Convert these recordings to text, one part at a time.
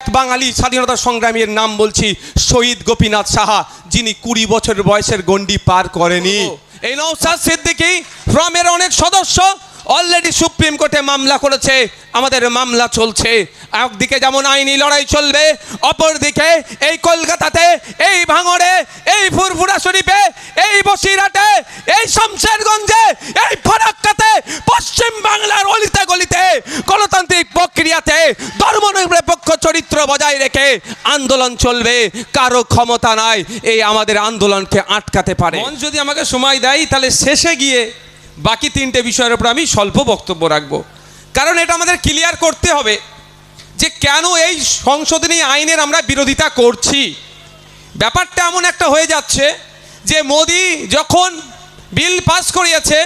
বাঙালি স্বাধীনতা সংগ্রামীর নাম বলছি শহীদ গোপীনাথ সাহা, যিনি কুড়ি বছর বয়সের গন্ডি পার করেনি। এই নৌসাদ সিদ্দিকি ফ্রমের অনেক সদস্য অলরেডি সুপ্রিম কোর্টে মামলা করেছে, আমাদের মামলা চলছে। একদিকে যেমন আইনি লড়াই চলবে, অপরদিকে এই কলকাতাতে, এই ভাঙড়ে, এই ফুরফুরা শরীফে, এই বসিরহাটে, এই শমশেরগঞ্জে, এই ফরাক্কাতে, পশ্চিম বাংলার অলিতে গলিতে গণতান্ত্রিক প্রক্রিয়াতে ধর্মনিরপেক্ষ চরিত্র বজায় রেখে আন্দোলন চলবে। কারও ক্ষমতা নাই, এই আমাদের আন্দোলনকে আটকাতে পারে। যদি আমাকে সময় দেয়, তাহলে শেষে গিয়ে বাকি তিনটে বিষয়ের উপর আমি স্বল্প বক্তব্য রাখব। কারণ এটা আমাদের ক্লিয়ার করতে হবে যে কেন এই সংশোধনী আইনের আমরা বিরোধিতা করছি। ব্যাপারটা এমন একটা হয়ে যাচ্ছে যে মোদি যখন বিল পাস করিয়েছে,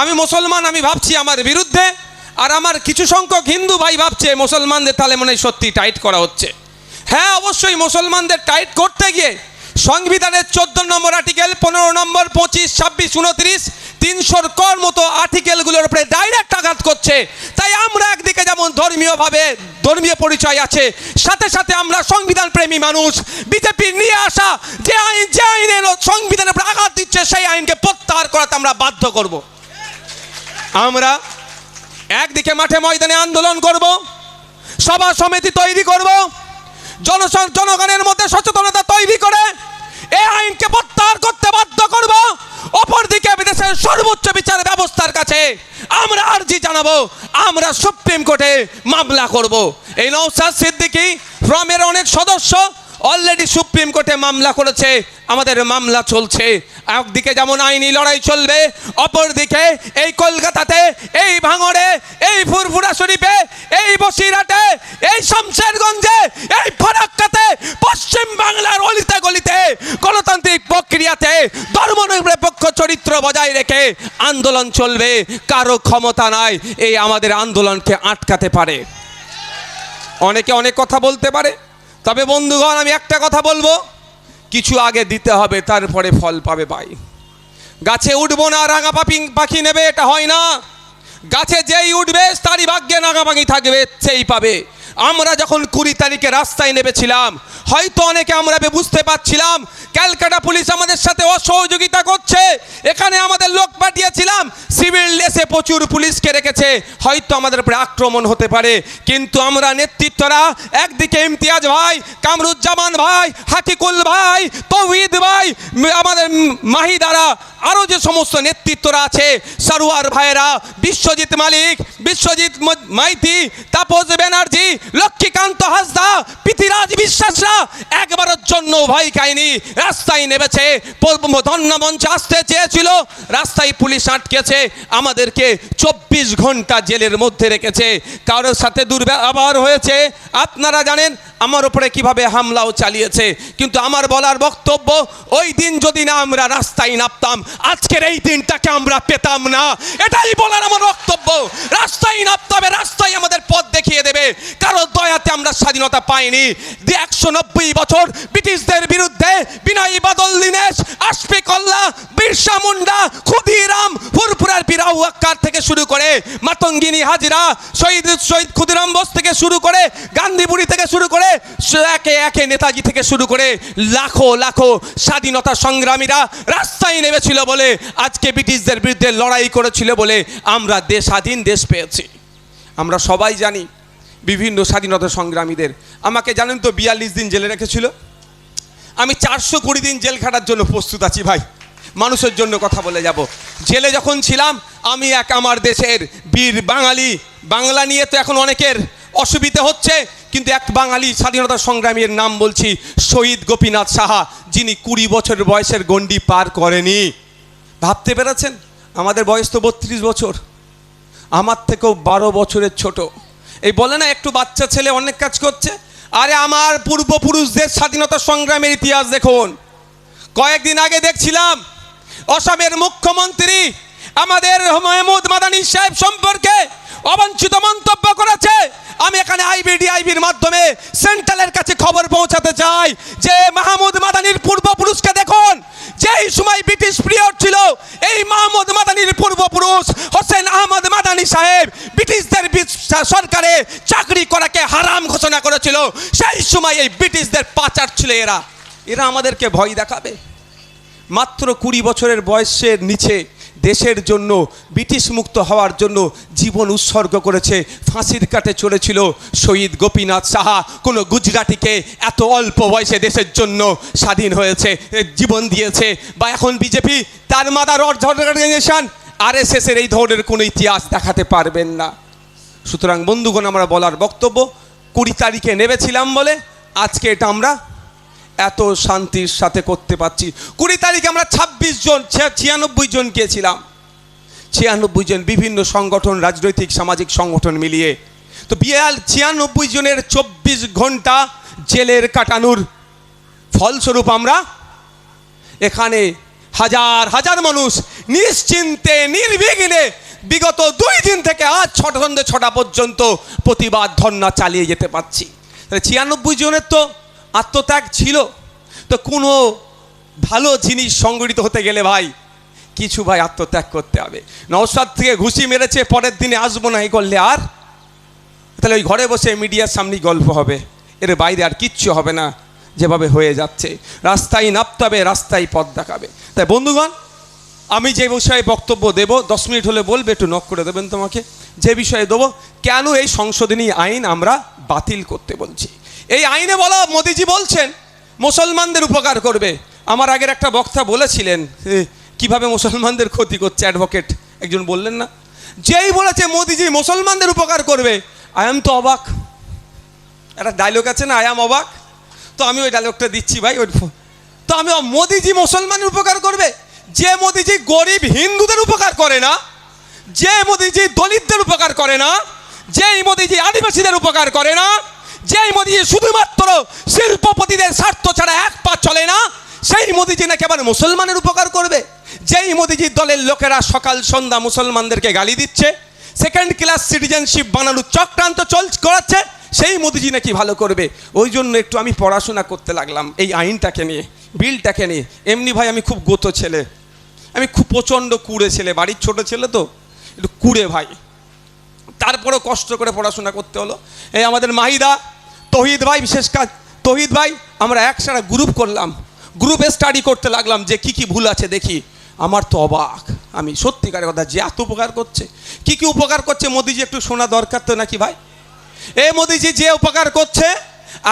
আমি মুসলমান, আমি ভাবছি আমার বিরুদ্ধে, আর আমার কিছু সংখ্যক হিন্দু ভাই ভাবছে মুসলমানদের তাহলে মনে সত্যি টাইট করা হচ্ছে। হ্যাঁ অবশ্যই মুসলমানদের টাইট করতে গিয়ে সংবিধানের চোদ্দ নম্বর আর্টিকেল, পনেরো নম্বর, পঁচিশ, ছাব্বিশ উনত্রিশ তিনশোর কর মতো আর্টিকেলগুলোর উপরে ডাইরেক্ট আঘাত করছে তাই আমরা একদিকে যেমন ধর্মীয়ভাবে ধর্মীয় পরিচয় আছে। সাথে সাথে আমরা সংবিধান প্রেমী মানুষ। বিজেপির নিয়ে আসা যে আইন, যে আইনের সংবিধানের উপর আঘাত দিচ্ছে, সেই আইনকে প্রত্যাহার করাতে আমরা বাধ্য করব। আমরা একদিকে মাঠে ময়দানে আন্দোলন করব, সভা সমিতি তৈরি করব জন জনগণের মধ্যে সচেতনতা তৈরি করে এই আইনকে প্রত্যাহার করতে বাধ্য করব। অপরদিকে বিদেশের সর্বোচ্চ বিচার ব্যবস্থার কাছে আমরা আর্জি জানাব, আমরা সুপ্রিম কোর্টে মামলা করব। এই নৌসাদ সিদ্দিকি ফ্রমের অনেক সদস্য অলরেডি সুপ্রিম কোর্টে মামলা করেছে, আমাদের মামলা চলছে। একদিকে যেমন আইনি লড়াই চলবে, অপরদিকে এই কলকাতাতে, এই ভাঙড়ে, এই ফুরফুরা শরীফে, এই বসিরহাটে, এই শমশেরগঞ্জে, এই ফারাক্কাতে, পশ্চিম বাংলার অলিতে গলিতে গণতান্ত্রিক প্রক্রিয়াতে ধর্মনিরপেক্ষ চরিত্র বজায় রেখে আন্দোলন চলবে। কারও ক্ষমতা নাই, এই আমাদের আন্দোলনকে আটকাতে পারে। অনেকে অনেক কথা বলতে পারে, তবে বন্ধুগণ, আমি একটা কথা বলব। কিছু আগে দিতে হবে, তারপরে ফল পাবে ভাই। গাছে উঠবো না, রাঙা পাপি পাখি নেবে, এটা হয় না। গাছে যেই উঠবে, তারই ভাগ্যে রাঙা পাখি থাকবে, সেই পাবে। আমরা যখন কুড়ি তারিখে রাস্তায় নেমেছিলাম, হয়তো অনেকে আমরা বুঝতে পারছিলাম, ক্যালকাটা পুলিশ আমাদের সাথে অসহযোগিতা করছে। এখানে আমাদের লোক পাঠিয়েছিলাম, সিভিল ড্রেসে প্রচুর পুলিশকে রেখেছে। হয়তো আমাদের উপরে আক্রমণ হতে পারে। কিন্তু আমরা নেতৃত্বরা, একদিকে ইমতিয়াজ ভাই, কামরুজ্জামান ভাই, হাকিকুল ভাই, তৌহিদ ভাই আমাদের মাহিদারা আরও যে সমস্ত নেতৃত্বরা আছে, সারোয়ার ভাইয়েরা, বিশ্বজিৎ মালিক, বিশ্বজিৎ মাইতি, তাপস ব্যানার্জি লক্ষ্মীকান্ত হাসদা, পৃথিরাজ বিশ্বাসরা একবারের জন্য ভয় খায়নি। রাস্তায় নেমেছে প- ধন্য মঞ্চে আসতে চেয়েছিল। রাস্তায় পুলিশ আটকেছে, আমাদেরকে চব্বিশ ঘণ্টা জেলের মধ্যে রেখেছে। কারোর সাথে দুর্ব্যবহার হয়েছে। আপনারা জানেন, আমার উপরে কীভাবে হামলাও চালিয়েছে। কিন্তু আমার বলার বক্তব্য, ওই দিন যদি না আমরা রাস্তায় নামতাম, আজকের এই দিনটাকে আমরা পেতাম না। এটাই বলার আমার বক্তব্য। রাস্তায় হবে, রাস্তায় আমাদের পথ দেখিয়ে দেবে। কারও দয়াতে আমরা স্বাধীনতা পাইনি। একশো নব্বই বছর ব্রিটিশদের বিরুদ্ধে বিনয়ী বাদল দীনেশ আশফিকল্লা বিরসা মুন্ডা, ক্ষুদিরাম, ফুরফুরার বিরাউ আক্কার থেকে শুরু করে মাতঙ্গিনী হাজিরা, শহীদ শহীদ ক্ষুদিরাম বোস থেকে শুরু করে গান্ধীবুড়ি থেকে শুরু করে একে একে নেতাজি থেকে শুরু করে লাখো লাখো স্বাধীনতা সংগ্রামীরা রাস্তায় নেমেছিল বলে আজকে ব্রিটিশদের বিরুদ্ধে লড়াই করেছিল বলে আমরা দেশ স্বাধীন দেশ পেয়েছি। আমরা সবাই জানি বিভিন্ন স্বাধীনতা সংগ্রামীদের। আমাকে জানেন তো বিয়াল্লিশ দিন জেলে রেখেছিল। আমি চারশো কুড়ি দিন জেল খাটার জন্য প্রস্তুত আছি ভাই। মানুষের জন্য কথা বলে যাব। জেলে যখন ছিলাম, আমি এক আমার দেশের বীর বাঙালি। বাংলা নিয়ে তো এখন অনেকের অসুবিধে হচ্ছে, কিন্তু এক বাঙালি স্বাধীনতা সংগ্রামীর নাম বলছি শহীদ গোপীনাথ সাহা, যিনি কুড়ি বছর বয়সের গণ্ডি পার করেনি। ভাবতে পেরেছেন? আমাদের বয়স তো বত্রিশ বছর। আমার থেকেও বারো বছরের ছোট। এই বলে না, একটু বাচ্চা ছেলে অনেক কাজ করছে। আরে আমার পূর্বপুরুষদের স্বাধীনতা সংগ্রামের ইতিহাস দেখুন। কয়েকদিন আগে দেখছিলাম, অসমের মুখ্যমন্ত্রী আমাদের মাহমুদ মাদানী সাহেব সম্পর্কে অবাঞ্ছিত মন্তব্য করেছে। আমি এখানে আইবিডি আইবির মাধ্যমে সেন্ট্রালের কাছে খবর পৌঁছাতে চাই যে মাহমুদ মাদানির পূর্বপুরুষকে দেখুন। যেই সময় ব্রিটিশ পিরিয়ড ছিল, এই মাহমুদ মাদানির পূর্বপুরুষ হোসেন আহমদ মাদানি সাহেব ব্রিটিশদের সরকারে চাকরি করাকে হারাম ঘোষণা করেছিল। সেই সময় এই ব্রিটিশদের পাচার ছিল এরা। এরা আমাদেরকে ভয় দেখাবে। মাত্র কুড়ি বছরের বয়সের নিচে দেশের জন্য, ব্রিটিশ মুক্ত হওয়ার জন্য জীবন উৎসর্গ করেছে, ফাঁসির কাটে চলেছিল শহীদ গোপীনাথ সাহা। কোনো গুজরাটিকে এত অল্প বয়সে দেশের জন্য স্বাধীন হয়েছে জীবন দিয়েছে, বা এখন বিজেপি, তার মাদার অর্গানাইজেশন আর এস এর এই ধরনের কোনো ইতিহাস দেখাতে পারবেন না। সুতরাং বন্ধুগণ, আমরা বলার বক্তব্য, কুড়ি তারিখে নেমেছিলাম বলে, আজকে এটা আমরা এত শান্তির সাথে করতে পারছি। কুড়ি তারিখে আমরা ছাব্বিশ জন ছিয়ানব্বই জন গিয়েছিলাম। ছিয়ানব্বই জন বিভিন্ন সংগঠন, রাজনৈতিক, সামাজিক সংগঠন মিলিয়ে। তো বিয়াল ছিয়ানব্বই জনের চব্বিশ ঘণ্টা জেলের কাটানোর ফলস্বরূপ আমরা এখানে হাজার হাজার মানুষ নিশ্চিন্তে, নির্বিঘ্নে বিগত দুই দিন থেকে আজ ছটা সন্ধ্যে ছটা পর্যন্ত প্রতিবাদ ধর্না চালিয়ে যেতে পারছি। তাহলে ছিয়ানব্বই জনের তো আত্মত্যাগ ছিল। তো কোনো ভালো জিনিস সংগঠিত হতে গেলে ভাই, কিছু ভাই আত্মত্যাগ করতে হবে। নওসাদ থেকে ঘুষি মেরেছে, পরের দিনে আসব না, এই করলে আর? তাহলে ওই ঘরে বসে মিডিয়ার সামনেই গল্প হবে। এর বাইরে আর কিচ্ছু হবে না, যেভাবে হয়ে যাচ্ছে। রাস্তায় নামতে হবে রাস্তায় পথ দেখাবে। তাই বন্ধুগণ, আমি যে বিষয়ে বক্তব্য দেব, দশ মিনিট হলে বলবে, একটু নক করে দেবেন তোমাকে। যে বিষয়ে দেবো, কেন এই সংশোধনী আইন আমরা বাতিল করতে বলছি? এই আইনে বলা, মোদিজি বলছেন, মুসলমানদের উপকার করবে। আমার আগের একটা বক্তা বলেছিলেন কীভাবে মুসলমানদের ক্ষতি করছে অ্যাডভোকেট একজন বললেন না। যেই বলেছে, মোদিজি মুসলমানদের উপকার করবে। আই এম তো অবাক। একটা ডায়লগ আছে না আই এম অবাক? তো আমি ওই ডায়লগটা দিচ্ছি ভাই, ওই তো আমি মোদিজি মুসলমানের উপকার করবে? যে মোদিজি গরিব হিন্দুদের উপকার করে না, যে মোদিজি দলিতদের উপকার করে না, যেই মোদিজি আদিবাসীদের উপকার করে না যেই মোদিজি শুধুমাত্র শিল্পপতিদের স্বার্থ ছাড়া এক পা চলে না, সেই মোদিজি নাকি আবার মুসলমানের উপকার করবে? যেই মোদিজির দলের লোকেরা সকাল সন্ধ্যা মুসলমানদেরকে গালি দিচ্ছে সেকেন্ড ক্লাস সিটিজেনশিপ বানানোর চক্রান্ত চল করাচ্ছে, সেই মোদিজি নাকি ভালো করবে? ওই জন্য একটু আমি পড়াশোনা করতে লাগলাম এই আইনটাকে নিয়ে, বিলটাকে নিয়ে। এমনি ভাই আমি খুব গোতো ছেলে। আমি খুব প্রচণ্ড কুড়ে ছেলে, বাড়ির ছোট ছেলে তো। একটু কুড়ে ভাই। তারপরেও কষ্ট করে পড়াশোনা করতে হলো। এই আমাদের মাহিদা তহিদ ভাই, বিশেষ কাজ, তহিদ ভাই, আমরা একসাথে গ্রুপ করলাম। গ্রুপে স্টাডি করতে লাগলাম যে কি কি ভুল আছে দেখি। আমার তো অবাক। আমি সত্যিকারের কথা যে এত উপকার করছে। কি কি উপকার করছে মোদিজি একটু শোনা দরকার তো নাকি ভাই? এ মোদিজি যে উপকার করছে,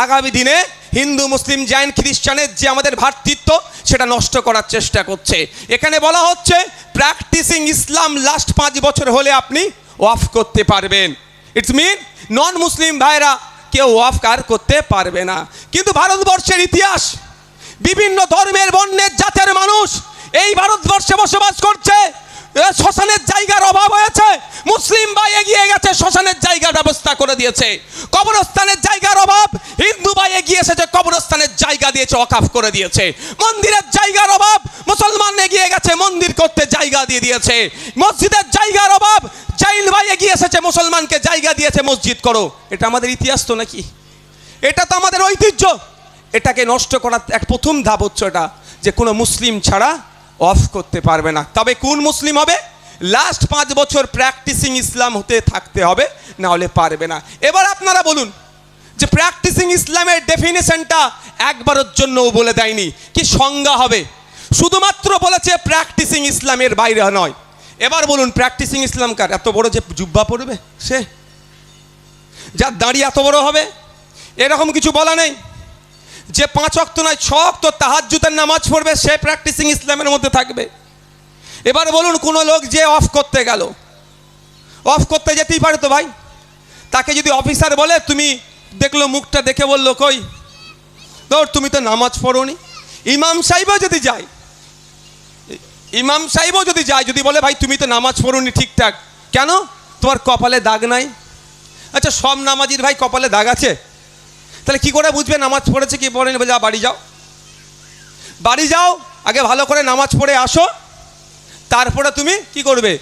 আগামী দিনে হিন্দু, মুসলিম, জৈন, খ্রিস্টানের যে আমাদের ভ্রাতৃত্ব সেটা নষ্ট করার চেষ্টা করছে। এখানে বলা হচ্ছে প্র্যাকটিসিং ইসলাম লাস্ট পাঁচ বছর হলে আপনি ওয়াফ করতে পারবেন। ইটস মিন নন মুসলিম ভাইরা কেউ অফকার করতে পারবে না। কিন্তু ভারতবর্ষের ইতিহাস, বিভিন্ন ধর্মের বর্ণের জাতের মানুষ এই ভারতবর্ষে বসবাস করছে। শ্মশানের জায়গার অভাব হয়েছে। মুসলিম ভাই এগিয়ে গেছে, শ্মশানের জায়গার ব্যবস্থা করে দিয়েছে। কবরস্থানের জায়গার অভাব, হিন্দু ভাই এগিয়ে এসেছে, কবরস্থানের জায়গা দিয়েছে অকাফ করে দিয়েছে। মন্দিরের জায়গার অভাব, মুসলমান এগিয়ে গেছে, মন্দির করতে জায়গা দিয়ে দিয়েছে। মসজিদের জায়গার অভাব, জাইল ভাই এগিয়ে এসেছে, মুসলমানকে জায়গা দিয়েছে, মসজিদ করো। এটা আমাদের ইতিহাস তো নাকি? এটা তো আমাদের ঐতিহ্য। এটাকে নষ্ট করার এক প্রথম ধাপ হচ্ছে এটা যে কোনো মুসলিম ছাড়া অফ করতে পারবে না। তবে কোন মুসলিম হবে? লাস্ট পাঁচ বছর প্র্যাকটিসিং ইসলাম হতে থাকতে হবে, না হলে পারবে না। এবার আপনারা বলুন যে প্র্যাকটিসিং ইসলামের ডেফিনেশনটা একবারের জন্যও বলে দেয়নি, কি সংজ্ঞা হবে? শুধুমাত্র বলেছে প্র্যাকটিসিং ইসলামের বাইরে নয়। এবার বলুন প্র্যাকটিসিং ইসলাম কার? এত বড় যে জুব্বা পড়বে সে? যার দাঁড়িয়ে এত বড় হবে? এরকম কিছু বলা নেই। যে পাঁচ অক্ত নয়, ছ অক্ত তাহাজ্জুতের নামাজ পড়বে, সে প্র্যাকটিসিং ইসলামের মধ্যে থাকবে। এবার বলুন, কোনো লোক যে অফ করতে গেল অফ করতে যেতেই পারে তো ভাই? তাকে যদি অফিসার বলে, তুমি দেখল মুখটা দেখে বলল কই? ধর, তুমি তো নামাজ পড়োনি। ইমাম সাহেবও যদি যায়, ইমাম সাহেবও যদি যায়, যদি বলে, ভাই, তুমি তো নামাজ পড়োনি ঠিকঠাক। কেন? তোমার কপালে দাগ নাই? আচ্ছা সব নামাজির ভাই কপালে দাগ আছে? তাহলে কি করে বুঝবে? নামাজ পড়েছে কি পড়েনি? বলে বাড়ি যাও। বাড়ি যাও, আগে ভালো করে নামাজ পড়ে আসো। তারপরে তুমি কি করবে?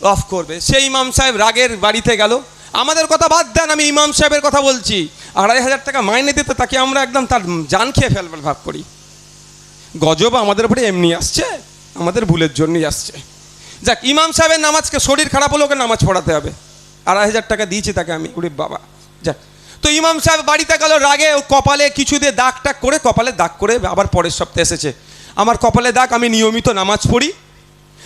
অফ করবে। সেই ইমাম সাহেব রাগের বাড়িতে গেল। আমাদের কথা বাদ দেন, আমি ইমাম সাহেবের কথা বলছি। আড়াই হাজার টাকা মাইনে দিতে তাকে আমরা একদম তার জান খেয়ে ফেলবার ভাব করি। গজব আমাদের উপরে এমনি আসছে, আমাদের ভুলের জন্যই আসছে। যাক, ইমাম সাহেবের নামাজকে শরীর খারাপ হলে ওকে নামাজ পড়াতে হবে। আড়াই হাজার টাকা দিয়েছি তাকে আমি উড়ে বাবা। যাক তো ইমাম সাহেব বাড়িতে গেল, রাগে কপালে কিছু দিয়ে দাগ টাক করে, কপালে দাগ করে আবার পরের সপ্তাহে এসেছে। আমার কপালে দাগ, আমি নিয়মিত নামাজ পড়ি,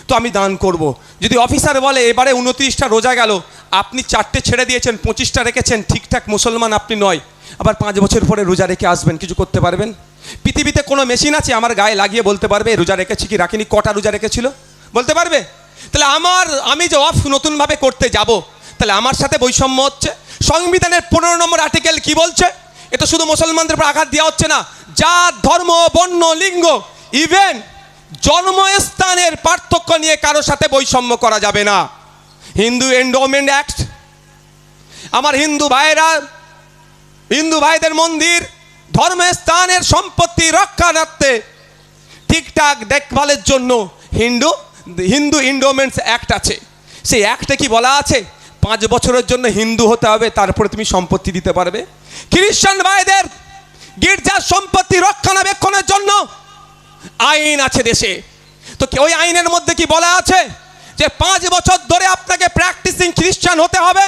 তো আমি দান করব। যদি অফিসার বলে, এবারে উনত্রিশটা রোজা গেল, আপনি চারটে ছেড়ে দিয়েছেন, পঁচিশটা রেখেছেন, ঠিকঠাক মুসলমান আপনি নয়, আবার পাঁচ বছর পরে রোজা রেখে আসবেন, কিছু করতে পারবেন? পৃথিবীতে কোনো মেশিন আছে, আমার গায়ে লাগিয়ে বলতে পারবে, রোজা রেখেছি কি রাখিনি, কটা রোজা রেখেছিল? বলতে পারবে? তাহলে আমার, আমি যে অফ নতুনভাবে করতে যাব, তাহলে আমার সাথে বৈষম্য হচ্ছে। সংবিধানের পনেরো নম্বর আর্টিকেল কি বলছে? এটা শুধু মুসলমানদের উপর আঘাত দেওয়া হচ্ছে না। জাত, ধর্ম, বর্ণ, লিঙ্গ ইভেন জন্মস্থানের পার্থক্য নিয়ে কারোর সাথে বৈষম্য করা যাবে না। হিন্দু এন্ডোমেন্ট অ্যাক্ট আমার হিন্দু ভাইয়েরা, হিন্দু ভাইদের মন্দির, ধর্মস্থানের সম্পত্তি রক্ষার্থে ঠিকঠাক দেখভালের জন্য হিন্দু হিন্দু ইন্ডোমেন্টস অ্যাক্ট আছে। সেই অ্যাক্টে কি বলা আছে? পাঁচ বছরের জন্য হিন্দু হতে হবে, তারপরে তুমি সম্পত্তি দিতে পারবে। খ্রিস্টান ভাইদের গির্জার সম্পত্তি রক্ষণাবেক্ষণের জন্য আইন আছে দেশে। তো ওই আইনের মধ্যে কি বলা আছে? যে পাঁচ বছর ধরে আপনাকে প্র্যাকটিসিং খ্রিস্টান হতে হবে,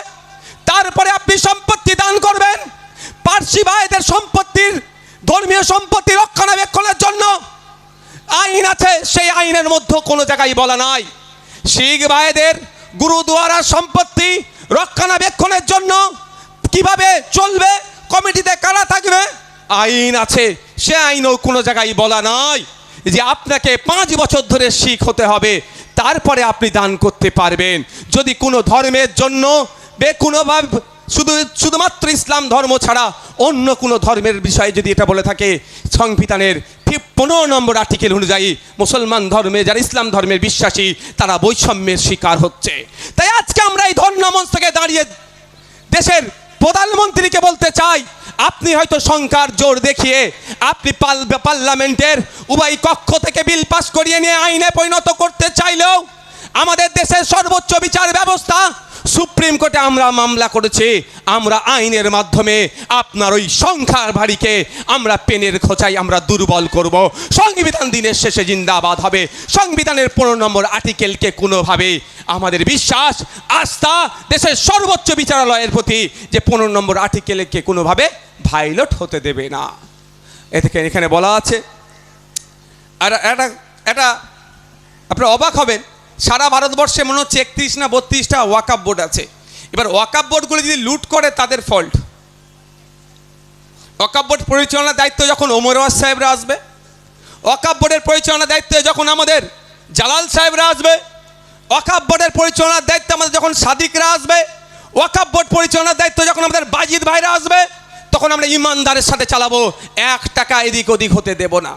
তারপরে আপনি সম্পত্তি দান করবেন, পার্সি ভাইদের সম্পত্তির, ধর্মীয় সম্পত্তি রক্ষণাবেক্ষণের জন্য আইন আছে। সেই আইনের মধ্যে কোনো জায়গায় বলা নাই। শিখ ভাইদের গুরুদুয়ারার সম্পত্তি রক্ষণাবেক্ষণের জন্য কীভাবে চলবে, কমিটিতে কারা থাকবে? আইন আছে, সে আইনও কোনো জায়গায় বলা নাই যে আপনাকে পাঁচ বছর ধরে শিখ হতে হবে, তারপরে আপনি দান করতে পারবেন। যদি কোনো ধর্মের জন্য বে কোনোভাবে শুধু, শুধুমাত্র ইসলাম ধর্ম ছাড়া অন্য কোনো ধর্মের বিষয়ে যদি এটা বলে থাকে, সংবিধানের ঠিক পনেরো নম্বর আর্টিকেল অনুযায়ী মুসলমান ধর্মে, যারা ইসলাম ধর্মের বিশ্বাসী, তারা বৈষম্যের শিকার হচ্ছে। তাই আজকে আমরা এই ধর্মমঞ্চ থেকে দাঁড়িয়ে দেশের প্রধানমন্ত্রীকে বলতে চাই, আপনি হয়তো সংখ্যার জোর দেখিয়ে আপনি পার্লামেন্টের উভয় কক্ষ থেকে বিল পাস করিয়ে নিয়ে আইনে পরিণত করতে চাইলেও আমাদের দেশের সর্বোচ্চ বিচার ব্যবস্থা সুপ্রিম কোর্টে আমরা মামলা করেছি, আমরা আইনের মাধ্যমে আপনার ওই সংখ্যার ভারীকে আমরা পেনের খোঁচাই আমরা দুর্বল করব। সংবিধান দিনের শেষে জিন্দাবাদ হবে। সংবিধানের পনেরো নম্বর আর্টিকেলকে কোনোভাবে আমাদের বিশ্বাস, আস্থা, দেশের সর্বোচ্চ বিচারালয়ের প্রতি যে পনেরো নম্বর আর্টিকেলকে কোনোভাবে ভাইলট হতে দেবে না। এ থেকে এখানে বলা আছে, আর একটা একটা, আপনারা অবাক হবেন সারা ভারতবর্ষে মনে হচ্ছে একত্রিশ না বত্রিশটা ওয়াকাপ বোর্ড আছে। এবার ওয়াকাপ বোর্ডগুলো যদি লুট করে, তাদের ফল্ট। ওয়াকাপ বোর্ড পরিচালনার দায়িত্ব যখন ওমর ওয়াজ সাহেবরা আসবে ওয়াকাপ বোর্ডের পরিচালনার দায়িত্বে যখন আমাদের জালাল সাহেবরা আসবে ওয়াকাপ বোর্ডের পরিচালনার দায়িত্ব আমাদের যখন সাদিকরা আসবে ওয়াকাপ বোর্ড পরিচালনার দায়িত্ব যখন আমাদের বাজিদ ভাইরা আসবে, তখন আমরা ইমানদারের সাথে চালাবো। এক টাকা এদিক ওদিক হতে দেব না।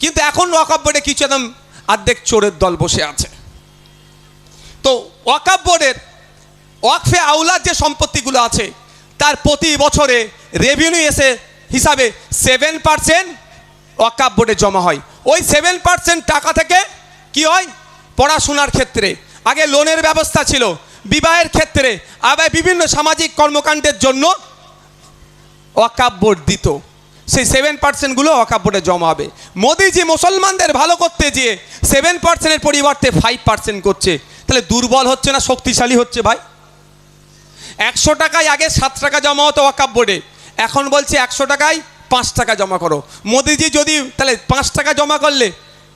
কিন্তু এখন ওয়াকাপ বোর্ডে কিছু একদম আর্ধেক চোরের দল বসে আছে। তো ওয়াকাপ বোর্ডের ওয়াকফে আউলার যে সম্পত্তিগুলো আছে, তার প্রতি বছরে রেভিনিউ এসে হিসাবে সেভেন পার্সেন্ট ওয়াকাপ বোর্ডে জমা হয়। ওই সেভেন পার্সেন্ট টাকা থেকে কি হয়? পড়াশোনার ক্ষেত্রে। আগে লোনের ব্যবস্থা ছিল, বিবাহের ক্ষেত্রে। আবার বিভিন্ন সামাজিক কর্মকাণ্ডের জন্য ওয়াকাপ বোর্ড দিত। সেই সেভেন পার্সেন্টগুলো বোর্ডে জমা হবে। মোদিজি মুসলমানদের ভালো করতে যেয়ে সেভেন পার্সেন্টের পরিবর্তে ফাইভ পার্সেন্ট করছে। তাহলে দুর্বল হচ্ছে না, শক্তিশালী হচ্ছে ভাই? একশো টাকায় আগে সাত টাকা জমা হতো ওয়াকাপ বোর্ডে এখন বলছে একশো টাকায় পাঁচ টাকা জমা করো। মোদিজি যদি তাহলে পাঁচ টাকা জমা করলে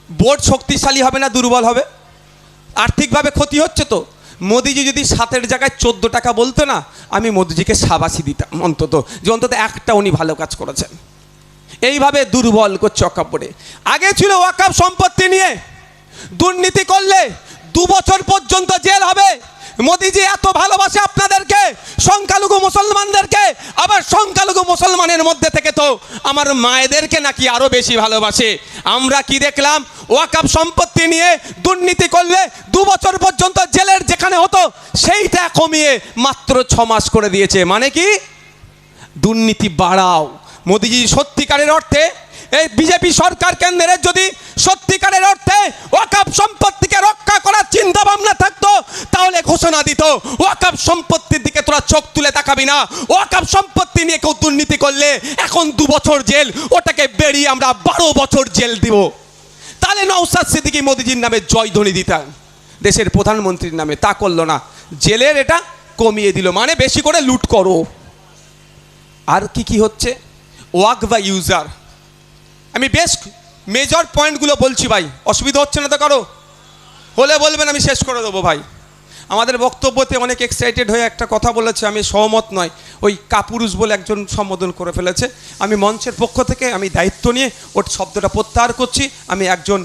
বোর্ড শক্তিশালী হবে না, দুর্বল হবে? আর্থিকভাবে ক্ষতি হচ্ছে তো। মোদিজি যদি সাতের জায়গায় চোদ্দ টাকা বলতো না, আমি মোদিজিকে সাবাসি দিতাম অন্তত, যে অন্তত একটা উনি ভালো কাজ করেছেন। এইভাবে দুর্বল করছে বোর্ডে। আগে ছিল ওয়াকাপ সম্পত্তি নিয়ে দুর্নীতি করলে দু বছর পর্যন্ত জেল হবে। মোদিজি এত ভালোবাসে আপনাদেরকে, সংখ্যালঘু মুসলমানদেরকে, আবার সংখ্যালঘু মুসলমানের মধ্যে থেকে তো আমার মায়েদেরকে নাকি আরও বেশি ভালোবাসে। আমরা কি দেখলাম? ওয়াকাপ সম্পত্তি নিয়ে দুর্নীতি করলে দু বছর পর্যন্ত জেলের যেখানে হতো, সেইটা কমিয়ে মাত্র ছ মাস করে দিয়েছে। মানে কি? দুর্নীতি বাড়াও। মোদিজি সত্যিকারের অর্থে, এই বিজেপি সরকার কেন্দ্রের যদি সত্যিকারের অর্থে ওয়াকাপ সম্পত্তিকে রক্ষা করার চিন্তা ভাবনা থাকতো, তাহলে ঘোষণা দিত ওয়াকাপ সম্পত্তির দিকে তোরা চোখ তুলে তাকাবি না। ওয়াকাপ সম্পত্তি নিয়ে কেউ দুর্নীতি করলে এখন দু বছর জেল, ওটাকে বেরিয়ে আমরা বারো বছর জেল দিব। তাহলে নৌসাদ সিদ্দিকি মোদিজির নামে জয়ধ্বনি দিতাম। দেশের প্রধানমন্ত্রীর নামে তা করল না। জেলের এটা কমিয়ে দিল। মানে বেশি করে লুট করো। আর কি কি হচ্ছে? ওয়াক বা ইউজার আমি বেশ মেজর পয়েন্টগুলো বলছি ভাই, অসুবিধা হচ্ছে না তো কারও? হলে বলবেন, আমি শেষ করে দেবো ভাই। আমাদের বক্তব্যতে অনেক এক্সাইটেড হয়ে একটা কথা বলেছে, আমি সহমত নয়। ওই কাপুরুষ বলে একজন সম্বোধন করে ফেলেছে। আমি মঞ্চের পক্ষ থেকে আমি দায়িত্ব নিয়ে ওর শব্দটা প্রত্যাহার করছি। আমি একজন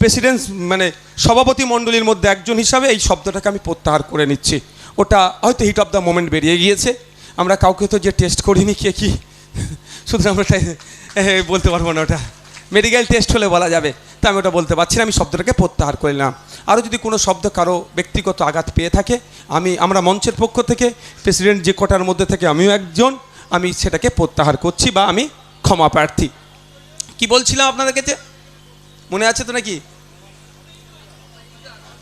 প্রেসিডেন্ট মানে সভাপতি মণ্ডলীর মধ্যে একজন হিসাবে এই শব্দটাকে আমি প্রত্যাহার করে নিচ্ছি। ওটা হয়তো হিট অফ দ্য মোমেন্ট বেরিয়ে গিয়েছে। আমরা কাউকে তো যে টেস্ট করিনি, কে কি? সুতরাং আমরা ওটা, বলতে পারব না ওটা। মেডিকেল টেস্ট হলে বলা যাবে। তা আমি ওটা বলতে পারছি না আমি শব্দটাকে প্রত্যাহার করে নিলাম। আরও যদি কোনো শব্দ কারও ব্যক্তিগত আঘাত পেয়ে থাকে আমি আমরা মঞ্চের পক্ষ থেকে প্রেসিডেন্ট যে কটার মধ্যে থেকে আমিও একজন আমি সেটাকে প্রত্যাহার করছি বা আমি ক্ষমা প্রার্থী। কি বলছিলাম আপনাদের কাছে? মনে আছে তো নাকি?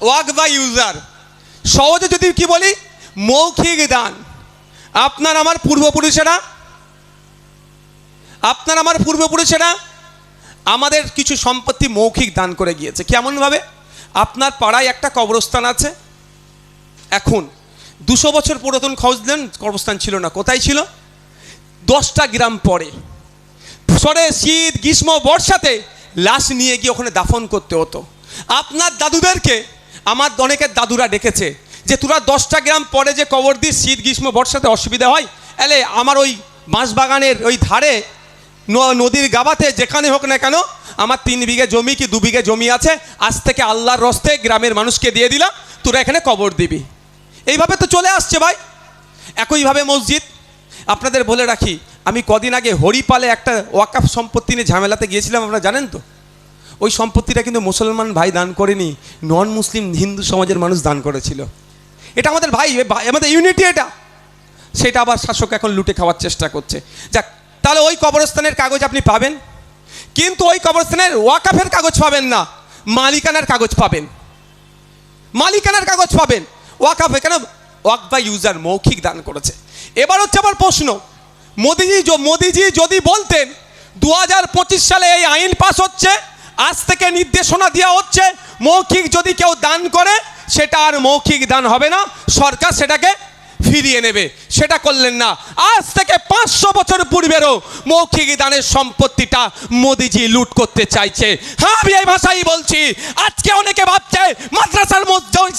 ওয়াক বা ইউজার। সহজে যদি কি বলি মৌখিক দান। আপনার আমার পূর্বপুরুষেরা আপনার আমার পূর্বপুরুষেরা আমাদের কিছু সম্পত্তি মৌখিক দান করে গিয়েছে। কেমনভাবে? আপনার পাড়ায় একটা কবরস্থান আছে। এখন দুশো বছর পুরাতন খোঁজ দেন কবরস্থান ছিল না। কোথায় ছিল? দশটা গ্রাম পরে। সরে শীত, গ্রীষ্ম, বর্ষাতে লাশ নিয়ে গিয়ে ওখানে দাফন করতে হতো। আপনার দাদুদেরকে, আমার অনেকের দাদুরা ডেকেছে যে, তোরা দশটা গ্রাম পরে যে কবর দিস, শীত, গ্রীষ্ম, বর্ষাতে অসুবিধা হয় এলে আমার ওই বাঁশবাগানের ওই ধারে নদীর গাবাতে যেখানে হোক না কেন, আমার তিন বিঘে জমি কি দু বিঘে জমি আছে? আজ থেকে আল্লাহর রস্তে গ্রামের মানুষকে দিয়ে দিলাম, তোরা এখানে কবর দিবি। এইভাবে তো চলে আসছে ভাই। একইভাবে মসজিদ। আপনাদের বলে রাখি, আমি কদিন আগে হরিপালে একটা ওয়াকাফ সম্পত্তি নিয়ে ঝামেলাতে গিয়েছিলাম, আপনারা জানেন তো? ওই সম্পত্তিটা কিন্তু মুসলমান ভাই দান করেনি নন মুসলিম হিন্দু সমাজের মানুষ দান করেছিল। এটা আমাদের ভাই ভাই- আমাদের ইউনিটি এটা। সেটা আবার শাসক এখন লুটে খাওয়ার চেষ্টা করছে। যাক তাহলে ওই কবরস্থানের কাগজ আপনি পাবেন। কিন্তু ওই কবরস্থানের ওয়াকাফের কাগজ পাবেন না, মালিকানার কাগজ পাবেন। মালিকানার কাগজ পাবেন। ওয়াকাফে কেন ওয়াক বা ইউজার মৌখিক দান করেছে। এবার হচ্ছে আবার প্রশ্ন, মোদিজি মোদিজি যদি বলতেন দু হাজার পঁচিশ সালে এই আইন পাস হচ্ছে, আজ থেকে নির্দেশনা দেওয়া হচ্ছে, মৌখিক যদি কেউ দান করে, সেটা আর মৌখিক দান হবে না। সরকার সেটাকে ফিরিয়ে নেবে। সেটা করলেন না। আজ থেকে পাঁচশো বছর পূর্বেরও মৌখিক দানের সম্পত্তিটা মোদিজি লুট করতে চাইছে। হ্যাঁ আমি এই ভাষাই বলছি। আজকে অনেকে ভাবছে, মাদ্রাসার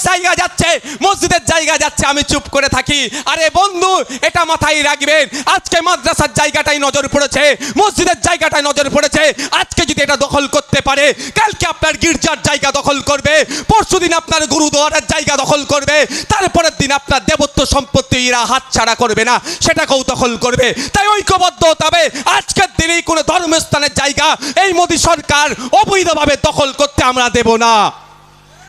জায়গা যাচ্ছে, মসজিদের জায়গা যাচ্ছে। আমি চুপ করে থাকি। আরে বন্ধু, এটা মাথায় রাখবেন। আজকে মাদ্রাসার জায়গাটাই নজর পড়েছে, মসজিদের জায়গাটাই নজর পড়েছে। আজকে যদি এটা দখল করতে পারে, কালকে আপনার গির্জার জায়গা দখল করবে, পরশুদিন আপনার গুরুদুয়ারের জায়গা দখল করবে, তারপরের দিন আপনার দেবত্ব সম্পত্তি এরা হাতছাড়া করবে না সেটাকেও দখল করবে। তাই ঐক্যবদ্ধ তবে আজকের দিনেই কোনো ধর্মস্থানের জায়গা এই মোদী সরকার অবৈধভাবে দখল করতে আমরা দেব না।